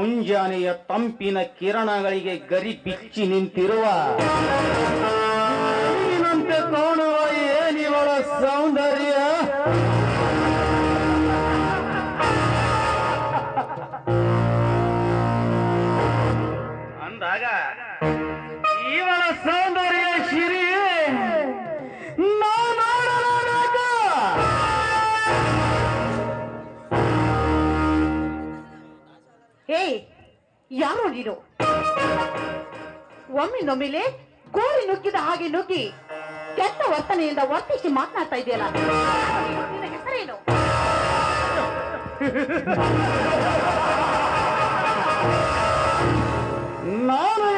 ಮುಂಜಾನೆಯ ತಂಪಿನ ಕಿರಣಗಳಿಗೆ ಗರಿ ಬಿಚ್ಚಿ ನಿಂತಿರುವ. ನೀನಂತೆ ಕಾಣುವ ಏನಿವಳ ಸೌಂದರ್ಯ? ಅಂದಾಗ ಯಾರೋ ನೀನು? ಒಮ್ಮೆ ನೊಮ್ಮಿಲೆ ಕೋರಿ ನುಗ್ಗಿದ ಹಾಗೆ ನುಗ್ಗಿ ಕೆಟ್ಟ ವರ್ತನೆಯಿಂದ ವರ್ತಿಸಿ ಮಾತನಾಡ್ತಾ ಇದೆಯಲ್ಲ ನಿನ್ನ ಹೆಸರೇನು? ನಾನು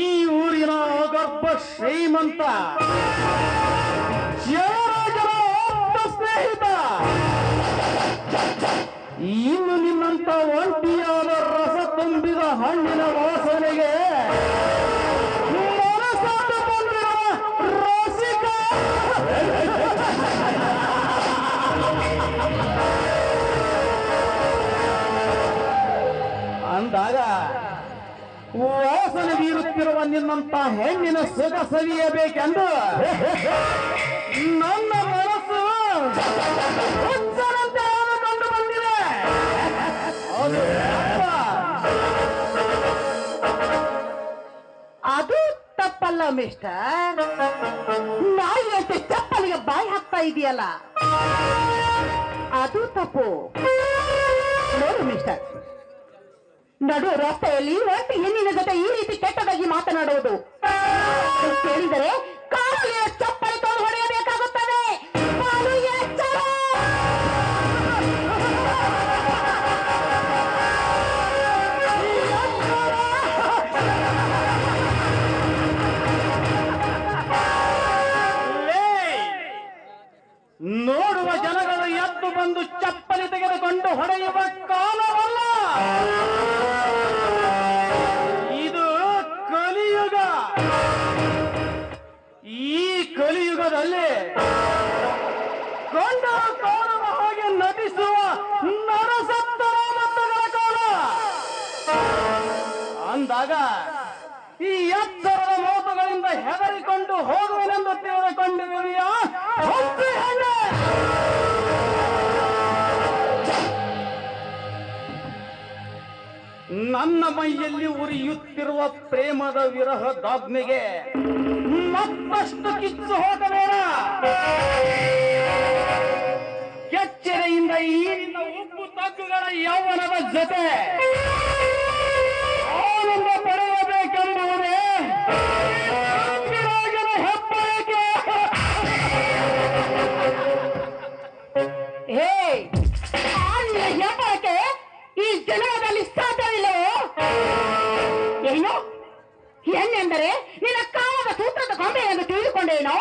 ಈ ಊರಿನ ಗರ್ಭ ಶ್ರೀಮಂತ ಆಪ್ತ ಸ್ನೇಹಿತ! ಇನ್ನು ನಿನ್ನಂತ ಒಂಟಿಯಾದ ರಸ ತುಂಬಿದ ಹಣ್ಣಿನ ವಾಸನೆಗೆ ಅಂದಾಗ ವಾಸನೆ ಬೀರುತ್ತಿರುವ ನಿನ್ನಂತ ಹೆಣ್ಣಿನ ಸುಖ ಸವಿಯಬೇಕೆಂದು ನನ್ನ ಅದು ತಪ್ಪ. ಅದು ತಪ್ಪಲ್ಲ ಮಿಸ್ಟರ್. ನಾಯಿಯಂತೆ ಚಪ್ಪಲಿಗೆ ಬಾಯಿ ಹಾಕ್ತಾ ಇದೆಯಲ್ಲ? ಅದು ತಪ್ಪು. ನೋಡು ಮಿಸ್ಟರ್. ನಡು ರಸ್ತೆಯಲ್ಲಿ ಒಟ್ಟು ಹೆಣ್ಣಿನ ಜೊತೆ ಈ ರೀತಿ ಕೆಟ್ಟದಾಗಿ ಮಾತನಾಡುವುದು. ಕೇಳಿದರೆ ಹೊಡೆಯುವ ಕಾಲವಲ್ಲ ಇದು ಕಲಿಯುಗ. ಈ ಕಲಿಯುಗದಲ್ಲಿ ಕೊಂಡ ಕಾಣುವ ಹಾಗೆ ನಟಿಸುವ ನರಸತ್ತರ ಮತ್ತಗಳ ಕಾಲ. ಅಂದಾಗ ಈ ಎತ್ತರದ ಮಾತುಗಳಿಂದ ಹೆದರಿಕೊಂಡು ಹೋಗುವೆನೆಂದು ತಿಳಿದುಕೊಂಡಿರುವೆಯಾ? ನನ್ನ ಮೈಯಲ್ಲಿ ಉರಿಯುತ್ತಿರುವ ಪ್ರೇಮದ ವಿರಹ ದಾಗ್ನೆಗೆ ಮತ್ತಷ್ಟು ಕಿಚ್ಚು ಹೋಗಬೇಡ ಕೆಚ್ಚರೆಯಿಂದ ಈ ಉಪ್ಪು ತಗ್ಗುಗಳ ಯೌವನದ ಜೊತೆ ಆನಂದ ಪಡೆಯಬೇಕೆಂಬುವುದೇ ಹೆಬ್ಬಯಕೆ. ಹೇ ಹೆಬ್ಬರಕ್ಕೆ ಈ ಜನ್ಮದಲ್ಲಿ ಸಾಧ್ಯವಿಲ್ಲವೋ ಏನು? ಹೆಣ್ಣೆಂದರೆ ನಿನ್ನ ಕಾಮದ ಸೂತ್ರದ ಗೊಂಬೆ ಎಂದು ತಿಳಿದುಕೊಂಡೇನು!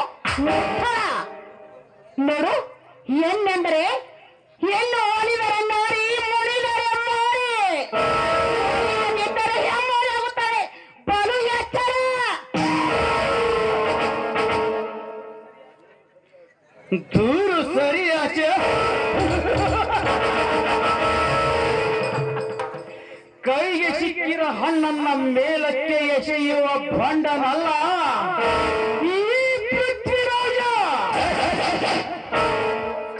ನೋಡು ಹೆಣ್ಣೆಂದರೆ ಹೆಣ್ಣು ಓಲಿದರೆ ನೋಡಿ ಮುಳಿದರೆ ಮಾಡಿ. ಇಲ್ಲದಿದ್ದರೆ ಹೆಮ್ಮರಿಯಾಗುತ್ತಾರೆ ಬಲು ಎಚ್ಚರ. ಹಣ್ಣನ್ನ ಮೇಲಕ್ಕೆ ಎಸೆಯುವ ಭಂಡನಲ್ಲ ಈ ಪೃಥ್ವಿರಾಜ.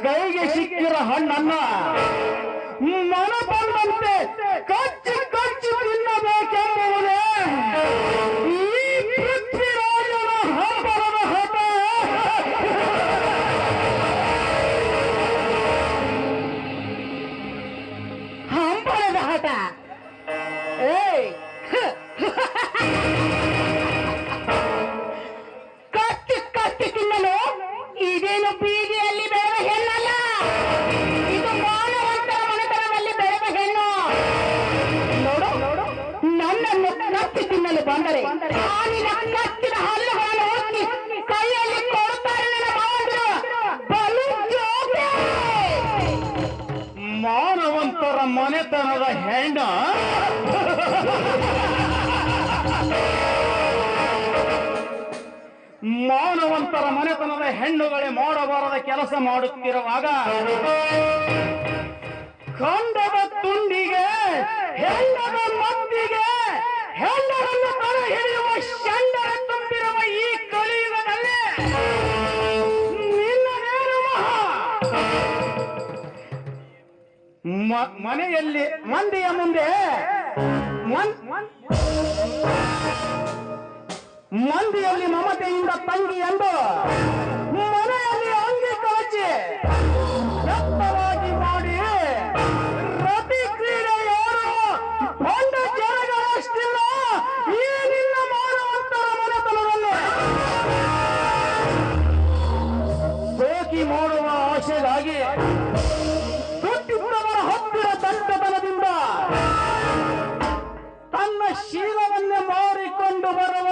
ಕೈಗೆ ಸಿಕ್ಕಿರ ಹಣ್ಣನ್ನ ಮನ ಬಂದಂತೆ ಕಚ್ಚಿ ಕತ್ತು ಕತ್ತು ತಿನ್ನಲು ಇದೇನು ಬೀದಿಯಲ್ಲಿ ಬೆಳೆದ ಹೆಣ್ಣಲ್ಲ? ಇದು ಮಾನವಂತರ ಮನೆತನದಲ್ಲಿ ಬೆಳೆದ ಹೆಣ್ಣು. ನೋಡು, ನನ್ನನ್ನು ಕತ್ತು ತಿನ್ನಲು ಬಂದರೆ ಹಾಲಿನ ಕತ್ತಿನ ಹಲ್ಲುಗಳನ್ನು ಹೊತ್ತಿ ಕೈಯಲ್ಲಿ ಕೊಡುತ್ತಾರೆ ನನ್ನ ಮಾವಂದರು ಬಲು ಮಾನವಂತರ ಮನೆತನದ ಹೆಣ್ಣ ಹೆಣ್ಣುಗಳೇ ಮಾಡಬಾರದ ಕೆಲಸ ಮಾಡುತ್ತಿರುವಾಗ ಖಂಡದ ತುಂಡಿಗೆ, ಹೆಣ್ಣದ ಮಂದಿಗೆ ಹೆಣ್ಣರನ್ನು ತಲೆ ಹಿಡಿಯುವ ಶಂಡರ ತುಂಬಿರುವ ಈ ಕಲಿಯುಗದಲ್ಲಿ ಮನೆಯಲ್ಲಿ ಮಂದಿಯ ಮುಂದೆ ಮಂದಿಯಲ್ಲಿ ಮಮತೆಯಿಂದ ತಂಗಿ ಎಂದು ಸೋಕಿ ಮಾಡುವ ಆಶೆಗಾಗಿ ದುಡ್ಡಿದ್ದವರ ಹತ್ತಿರ ದಂಡತನದಿಂದ ತನ್ನ ಶೀಲವನ್ನೇ ಮಾರಿಕೊಂಡು ಬರುವ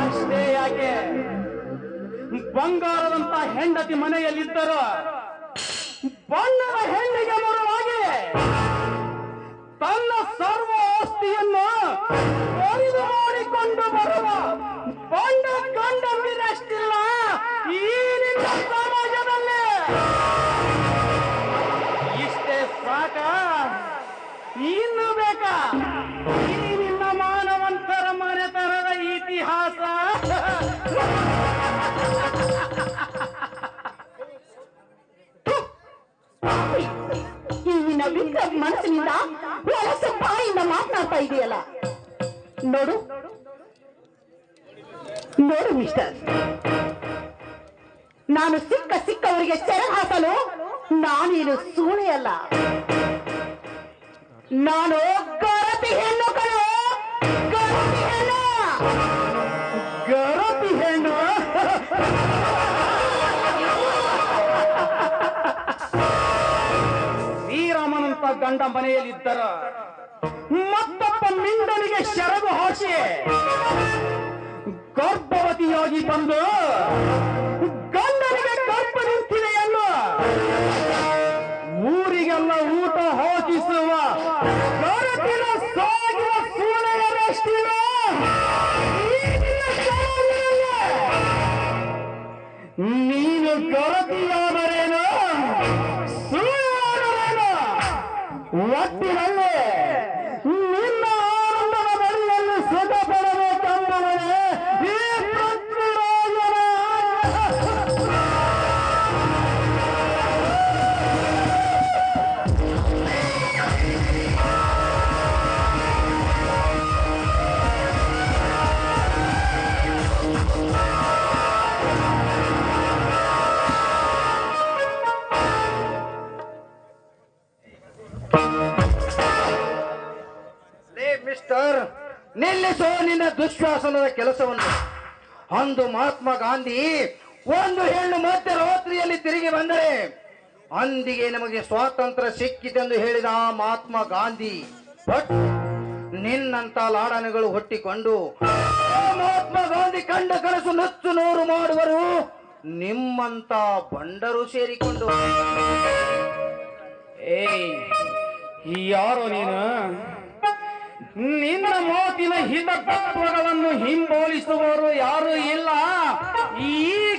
ಅಷ್ಟೇ ಬಂಗಾರದಂತ ಹೆಂಡತಿ ಮನೆಯಲ್ಲಿದ್ದರು ಬಣ್ಣದ ಹೆಣ್ಣಿಗೆ ಮರುವಾಗಿ ತನ್ನ ಸರ್ವ ಆಸ್ತಿಯನ್ನು ಒಂದು ಮಾಡಿಕೊಂಡು ಬರುವ ಬಂಡ ಕಂಡಂದಿರಷ್ಟಿಲ್ಲ ಈ ನಿನ್ನ ಸಮಾಜದಲ್ಲಿ. ಇಷ್ಟೇ ಸಾಕ. ಇನ್ನು ಬೇಕಾ? ಈ ನಿನ್ನ ಮಾನವಂತರ ಮನೆತನದ ಇತಿಹಾಸ. ಈ ಮನಸ್ಸಿನಿಂದ ಹೊಲಸ ಮಾತನಾಡ್ತಾ ಇದೆಯಲ್ಲ? ನೋಡು. ನೋಡು ಮಿಸ್ಟರ್ ನಾನು ಸಿಕ್ಕ ಸಿಕ್ಕವರಿಗೆ ಚರ ಹಾಕಲು ನಾನೇನು ಸೂಳೆಯಲ್ಲ ನಾನು ಗರತಿ ಹೆಣ್ಣು ಕಣೋ. ಗರತಿ ಹೆಣ್ಣು. ಗರತಿ ಹೆಣ್ಣು. ಶ್ರೀರಾಮನಂತ ಗಂಡ ಮನೆಯಲ್ಲಿದ್ದರ ಮಿಂಡನಿಗೆ ಶರಗು ಹಾಸಿ ಗರ್ಭವತಿಯಾಗಿ ಬಂದು ಲೇ ಮಿಸ್ಟರ್, ನಿಲ್ಲಿಸೋ ನಿನ್ನ ದುಶ್ವಾಸನದ ಕೆಲಸವನ್ನು. ಅಂದು ಮಹಾತ್ಮ ಗಾಂಧಿ ಒಂದು ಹೆಣ್ಣು ಮಧ್ಯರಾತ್ರಿಯಲ್ಲಿ ತಿರುಗಿ ಬಂದರೆ, ಅಂದಿಗೆ ನಮಗೆ ಸ್ವಾತಂತ್ರ್ಯ ಸಿಕ್ಕಿದೆಂದು ಹೇಳಿದ ಮಹಾತ್ಮ ಗಾಂಧಿ ಬಟ್ ನಿನ್ನಂತ ಲಾಡನೆಗಳು ಹೊಟ್ಟಿಕೊಂಡು ಮಹಾತ್ಮ ಗಾಂಧಿ ಕಂಡ ಕನಸು ನಚ್ಚು ನೂರು ಮಾಡುವರು ನಿಮ್ಮಂತ ಬಂಡರು ಸೇರಿಕೊಂಡು. ಏಯ್ ಯಾರೋ ನೀನು ನಿನ್ನ ಮಾತಿನ ಹಿತ ತತ್ವಗಳನ್ನು ಹಿಂಬೋಲಿಸುವವರು ಯಾರು ಇಲ್ಲ ಈ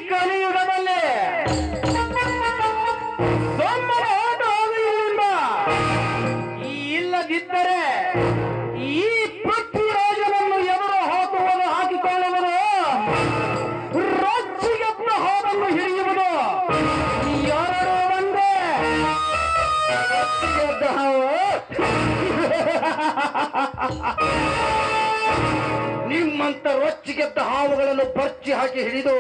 ಕಲಿಯುಗದಲ್ಲಿ ಇಲ್ಲಿಂದ. ಇಲ್ಲದಿದ್ದರೆ ಈ ಪೃಥ್ವಿರಾಜನನ್ನು ಎದುರು ಹಾಕುವುದು ಹಾಕಿಕೊಳ್ಳುವುದು ರೊಚ್ಚಿಗೆತ್ತ ಹಾಡನ್ನು ಹಿಡಿಯುವುದು ಯಾರು ಹಾವು. ನಿಮ್ಮಂತ ರೊಚ್ಚಿಗೆದ್ದ ಹಾವುಗಳನ್ನು ಪರ್ಚಿ ಹಾಕಿ ಹಿಡಿದು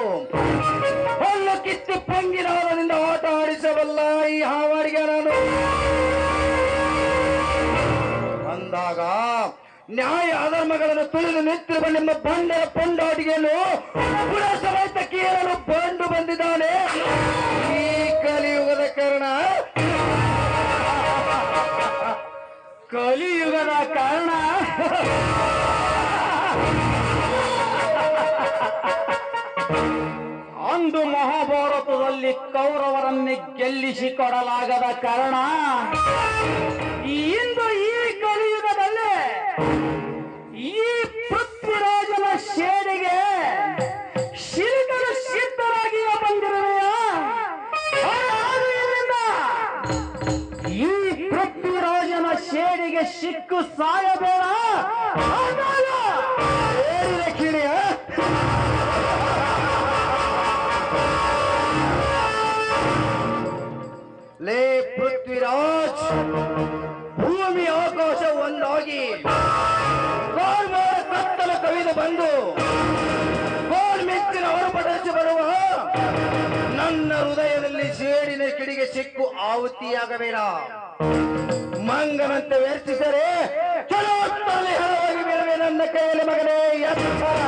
ಹಲ್ಲು ಕಿತ್ತು ಪಂಗಿನವರನಿಂದ ಆಟ ಆಡಿಸಬಲ್ಲ ಈ ಹಾವಾಡಿಗೆ ನಾನು. ಅಂದಾಗ ನ್ಯಾಯ ಅಧರ್ಮಗಳನ್ನು ತುಳಿದು ನಿಂತಿರುವ ನಿಮ್ಮ ಬಂಡೆಯ ಪೊಂಡಾಟಿಗೆಯನ್ನು ಪುರ ಸಮೇತ ಕೇಳಲು ಇಂದು ಮಹಾಭಾರತದಲ್ಲಿ ಗೆಲ್ಲಿಸಿ ಕೊಡಲಾಗದ ಕಾರಣ ಇಂದು ಈ ಕಲಿಯುಗದಲ್ಲಿ ಈ ಪೃಥ್ವಿರಾಜನ ಶೇಡಿಗೆ ಶಿಲ್ಕರು ಸಿದ್ಧರಾಗಿಯ ಬಂದಿರುವೆಯ? ಈ ಪೃಥ್ವಿರಾಜನ ಶೇಡಿಗೆ ಸಿಕ್ಕು ಸಾಯಬೇಡ. ಕಿಳಿಯ ಲೇ ಪೃಥ್ವಿರಾಜ್, ಭೂಮಿ ಆಕಾಶ ಒಂದಾಗಿ ಕತ್ತಲ ಕವಿದು ಬಂದು ಗೋಲ್ಮಿತ್ತಿನ ಹೊರಪಡಿಸಿ ಬರುವ ನನ್ನ ಹೃದಯದಲ್ಲಿ ಸೇಡಿನ ಕಿಡಿಗೆ ಸಿಕ್ಕು ಆಹುತಿಯಾಗಬೇಡ. ಮಂಗನಂತೆ ವ್ಯರ್ಥಿಸರೆ ಚಲೋ ಹರವಾಗಿ ಬೀಳುವೆ ನನ್ನ ಕೈಯಲ್ಲಿ ಮಗನೇ, ಎತ್ತರ.